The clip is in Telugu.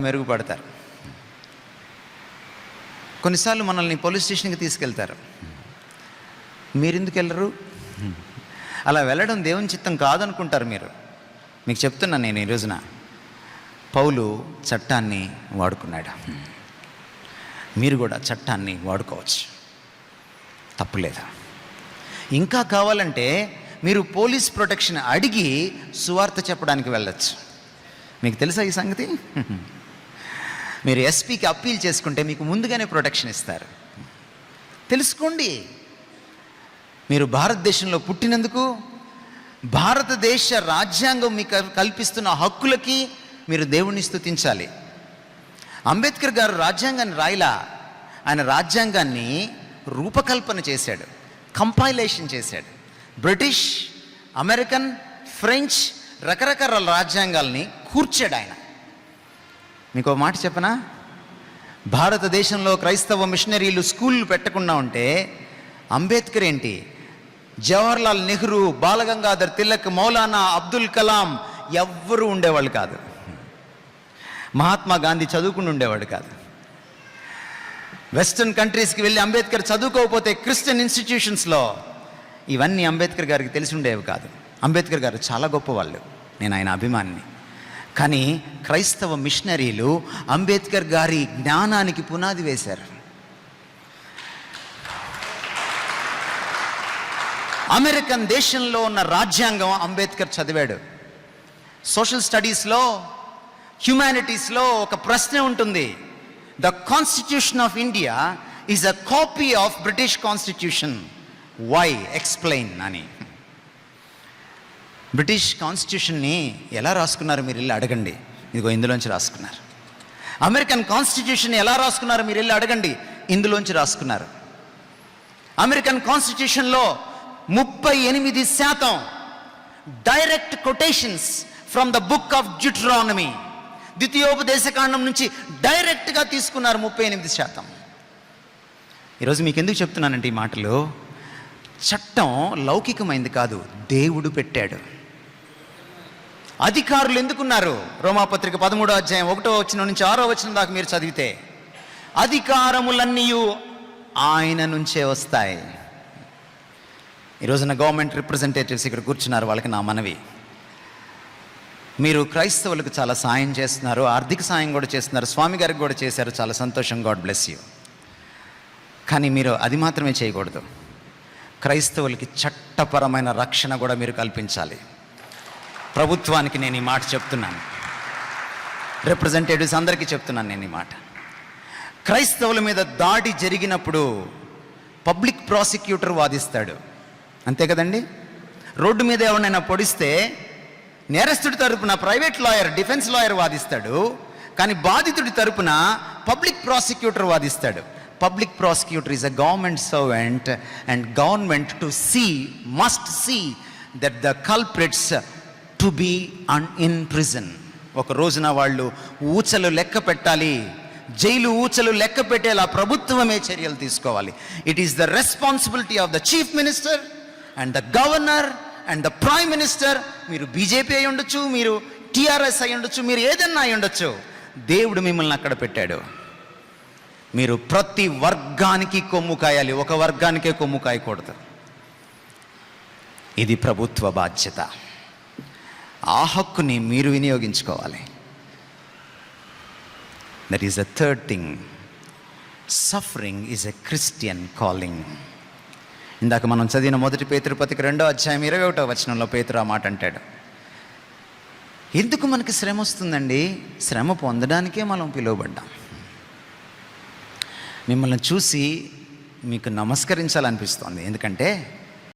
మెరుగుపడతారు. కొన్నిసార్లు మనల్ని పోలీస్ స్టేషన్కి తీసుకెళ్తారు. మీరెందుకు వెళ్ళరు అలా వెళ్ళడం దేవుని చిత్తం కాదనుకుంటారు మీరు. మీకు చెప్తున్నాను నేను ఈ రోజున. పౌలు చట్టాన్ని వాడుకున్నాడు. మీరు కూడా చట్టాన్ని వాడుకోవచ్చు. తప్పులేదా ఇంకా కావాలంటే మీరు పోలీస్ ప్రొటెక్షన్ అడిగి సువార్త చెప్పడానికి వెళ్ళొచ్చు. మీకు తెలుసా ఈ సంగతి? మీరు ఎస్పీకి అప్పీల్ చేసుకుంటే మీకు ముందుగానే ప్రొటెక్షన్ ఇస్తారు. తెలుసుకోండి. మీరు భారతదేశంలో పుట్టినందుకు భారతదేశ రాజ్యాంగం మీకు కల్పిస్తున్న హక్కులకి మీరు దేవుణ్ణి స్థుతించాలి అంబేద్కర్ గారు రాజ్యాంగాన్ని రాయలా ఆయన రాజ్యాంగాన్ని రూపకల్పన చేశాడు కంపైలేషన్ చేశాడు. బ్రిటిష్ అమెరికన్ ఫ్రెంచ్ రకరకాల రాజ్యాంగాల్ని కూర్చాడు ఆయన. మీకు మాట చెప్పనా? భారతదేశంలో క్రైస్తవ మిషనరీలు స్కూళ్ళు పెట్టకుండా ఉంటే అంబేద్కర్ ఏంటి? జవహర్లాల్ నెహ్రూ బాలగంగాధర్ తిలక్ మౌలానా అబ్దుల్ కలాం ఎవ్వరూ ఉండేవాళ్ళు కాదు. మహాత్మా గాంధీ చదువుకుని ఉండేవాడు కాదు. వెస్టర్న్ కంట్రీస్కి వెళ్ళి అంబేద్కర్ చదువుకోకపోతే క్రిస్టియన్ ఇన్స్టిట్యూషన్స్లో ఇవన్నీ అంబేద్కర్ గారికి తెలిసి ఉండేవి కాదు. అంబేద్కర్ గారు చాలా గొప్పవాళ్ళు. నేను ఆయన అభిమానిని. కానీ క్రైస్తవ మిషనరీలు అంబేద్కర్ గారి జ్ఞానానికి పునాది వేశారు. అమెరికన్ దేశంలో ఉన్న రాజ్యాంగం అంబేద్కర్ చదివాడు. సోషల్ స్టడీస్లో హ్యుమానిటీస్లో ఒక ప్రశ్న ఉంటుంది. The constitution of India is a copy of British constitution. Why? Explain అని. బ్రిటిష్ కాన్స్టిట్యూషన్ని ఎలా రాసుకున్నారు మీరు వెళ్ళి అడగండి. ఇదిగో ఇందులోంచి రాసుకున్నారు. అమెరికన్ కాన్స్టిట్యూషన్ ఎలా రాసుకున్నారు మీరు వెళ్ళి అడగండి. ఇందులోంచి రాసుకున్నారు. అమెరికన్ కాన్స్టిట్యూషన్లో ముప్పై ఎనిమిది శాతం direct quotations from the book of Deuteronomy ద్వితీయోపదేశకాండం నుంచి డైరెక్ట్గా తీసుకున్నారు ముప్పై ఎనిమిది శాతం. ఈరోజు మీకు ఎందుకు చెప్తున్నానంటే ఈ మాటలు? చట్టం లౌకికమైంది కాదు దేవుడు పెట్టాడు. అధికారులు ఎందుకున్నారు? రోమాపత్రిక పదమూడో అధ్యాయం ఒకటో వచ్చిన నుంచి ఆరో వచ్చిన దాకా మీరు చదివితే అధికారములన్నీ ఆయన నుంచే వస్తాయి. ఈరోజున గవర్నమెంట్ రిప్రజెంటేటివ్స్ ఇక్కడ కూర్చున్నారు వాళ్ళకి నా మనవి. మీరు క్రైస్తవులకు చాలా సాయం చేస్తున్నారు ఆర్థిక సాయం కూడా చేస్తున్నారు స్వామి గారికి కూడా చేశారు చాలా సంతోషం. God bless you. కానీ మీరు అది మాత్రమే చేయకూడదు. క్రైస్తవులకి చట్టపరమైన రక్షణ కూడా మీరు కల్పించాలి. ప్రభుత్వానికి నేను ఈ మాట చెప్తున్నాను. రిప్రజెంటేటివ్స్ అందరికీ చెప్తున్నాను నేను ఈ మాట. క్రైస్తవుల మీద దాడి జరిగినప్పుడు పబ్లిక్ ప్రాసిక్యూటర్ వాదిస్తాడు. అంతే కదండి? రోడ్డు మీద ఎవరినైనా పొడిస్తే నేరస్తుడి తరపున ప్రైవేట్ లాయర్ డిఫెన్స్ లాయర్ వాదిస్తాడు. కానీ బాధితుడి తరపున public prosecutor వాదిస్తాడు. Public prosecutor is a government servant and government to see must see that the culprits to be on in prison ఒక రోజున వాళ్ళు ఊచలు లెక్క పెట్టాలి. జైలు ఊచలు లెక్క పెట్టేలా ప్రభుత్వమే చర్యలు తీసుకోవాలి. It is the responsibility of the chief minister and the governor and the prime minister మీరు బీజేపీ అయి ఉండొచ్చు మీరు టీఆర్ఎస్ అయి ఉండొచ్చు మీరు ఏదన్నా అయి ఉండొచ్చు. దేవుడు మిమ్మల్ని అక్కడ పెట్టాడు. మీరు ప్రతి వర్గానికి కొమ్ము కాయాలి. ఒక వర్గానికే కొమ్ము కాయకూడదు. ఇది ప్రభుత్వ బాధ్యత. ఆ హక్కుని మీరు వినియోగించుకోవాలి. That is a third thing suffering is a Christian calling ఇందాక మనం చదివిన మొదటి పేతృపతికి రెండో అధ్యాయం ఇరవై ఒకటో వచనంలో పేతురు ఆ మాట అంటాడు. ఎందుకు మనకి శ్రమ వస్తుందండి? శ్రమ పొందడానికే మనం పిలువబడ్డాం. మిమ్మల్ని చూసి మీకు నమస్కరించాలనిపిస్తోంది. ఎందుకంటే